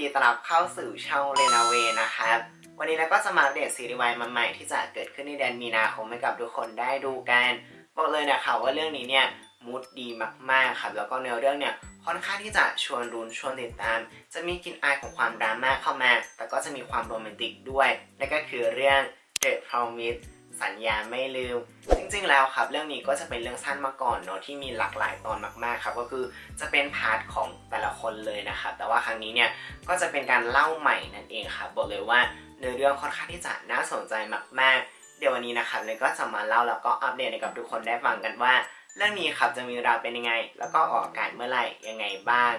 ดีๆตลับเข้าสู่ช่องเรนาเวนะครับ วันนี้เราก็จะมาอัปเดตซีรีส์วายมาใหม่ที่จะเกิดขึ้นในเดือนมีนาคมให้กับทุกคนได้ดูกัน บอกเลยนะคะว่าเรื่องนี้เนี่ยมูดดีมากๆครับแล้วก็เนื้อเรื่องเนี่ยค่อนข้างที่จะชวนรุนชวนติดตาม จะมีกลิ่นอายของความดราม่าเข้ามา แต่ก็จะมีความโรแมนติกด้วยนั่นก็คือเรื่อง The Promise สัญญาไม่ลืม ริง ๆ แล้วครับ เรื่องนี้ก็จะเป็นเรื่องสั้นมาก่อนเนาะที่มีหลากหลายตอนมากๆครับก็คือจะเป็นพาร์ทของแต่ละคนเลยนะครับแต่ว่าครั้งนี้เนี่ยก็จะเป็นการเล่าใหม่นั่นเองครับบอกเลยว่าเนื้อเรื่องค่อนข้างที่จะน่าสนใจมากๆ เดี๋ยววันนี้นะครับเลยก็จะมาเล่าแล้วก็อัปเดตให้กับทุกคนได้ฟังกันว่า เรื่องนี้ครับจะมีราวเป็นยังไง แล้วก็ออกอากาศเมื่อไหร่ยังไงบ้าง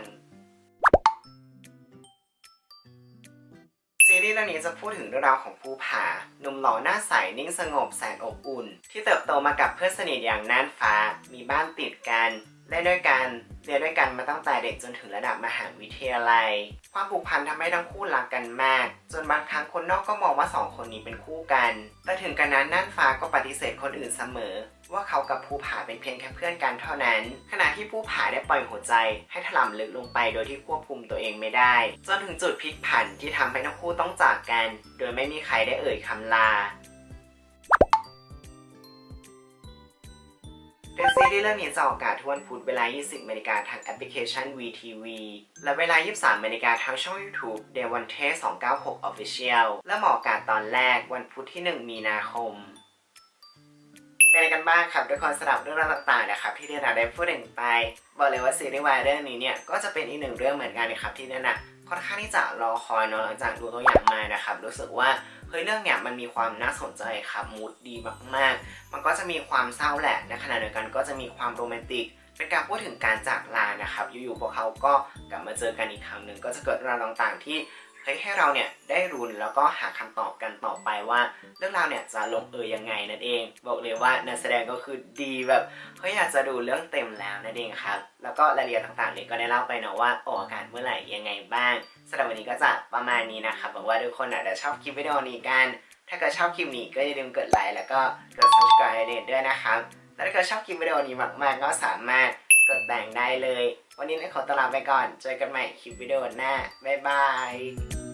รีส์เรื่องนี้จะพูดถึงเรื่องราวของภูผาหนุ่มหล่อหน้าใสนิ่งสงบแสนอบอุ่น ที่เติบโตมากับเพื่อนสนิทอย่างน่านฟ้า มีบ้านติดกัน เล่นด้วยกันเรียนด้วยกันมาตั้งแต่เด็กจนถึงระดับมหาวิทยาลัย ความผูกพันทำให้ทั้งคู่รักกันมาก จนบางครั้งคนนอกก็มองว่าสองคนนี้เป็นคู่กัน แต่ถึงกันนั้นน่านฟ้าก็ปฏิเสธคนอื่นเสมอ ว่าเขากับภูผาเป็นเพียงแค่เพื่อนกันเท่านั้น ขณะที่ภูผาได้ปล่อยหัวใจ ให้ถล่มลึกลงไปโดยที่ควบคุมตัวเองไม่ได้ จนถึงจุดพลิกผันที่ทำให้ทั้งคู่ต้องจากกัน โดยไม่มีใครได้เอ่ยคำลา เดนซีรีส์เรื่องนี้จะออกอากาศทุกวันพุธเวลา 20นาฬิกาทางแอปพลิเคชัน VTV และเวลา 23นาฬิกาทางช่อง YouTube d e v o n t e 296 Official และหมออากาศตอนแรกวันพุธที่ 1 มีนาคม เป็นไรกันบ้างครับทุกคนสำหรับเรื่องราวต่างๆนะครับที่เดนาได้พูดถึงไป บอกเลยว่าซีรีส์วายเรื่องนี้เนี่ยก็จะเป็นอีกหนึ่งเรื่องเหมือนกันนะครับที่เดนา ค่อนข้างที่จะรอคอยเนาะหลังจากดูตัวอย่างมานะครับ รู้สึกว่าเฮ้ยเรื่องเนี่ยมันมีความน่าสนใจครับมูดดีมากๆ มันก็จะมีความเศร้าแหละในขณะเดียวกันก็จะมีความโรแมนติกเป็นการพูดถึงการจากลานะครับ อยู่ๆพวกเขาก็กลับมาเจอกันอีกครั้งหนึ่งก็จะเกิดเรื่องต่างๆที่ เฮ้ยให้เราเนี่ยได้รุนแล้วก็หาคำตอบกันต่อไปว่า เรื่องราวเนี่ยจะลงเอยยังไงนั่นเอง บอกเลยว่านักแสดงก็คือดีแบบเฮ้ยอยากจะดูเรื่องเต็มแล้วนั่นเองครับแล้วก็รายละเอียดต่างๆเนี่ยก็ได้เล่าไปเนาะว่าออกอากาศเมื่อไหร่ยังไงบ้างสำหรับวันนี้ก็จะประมาณนี้นะครับหวังว่าทุกคนอาจจะชอบคลิปวิดีโอนี้กัน ถ้าเกิดชอบคลิปนี้ก็อย่าลืมกดไลค์แล้วก็กด subscribe ให้เดนด้วยนะครับและถ้าเกิดชอบคลิปวิดีโอนี้มากๆ ก็สามารถ กดแต่งได้เลย วันนี้เนยขอตลาไปก่อน เจอกันใหม่คลิปวิดีโอหน้า บ๊ายบาย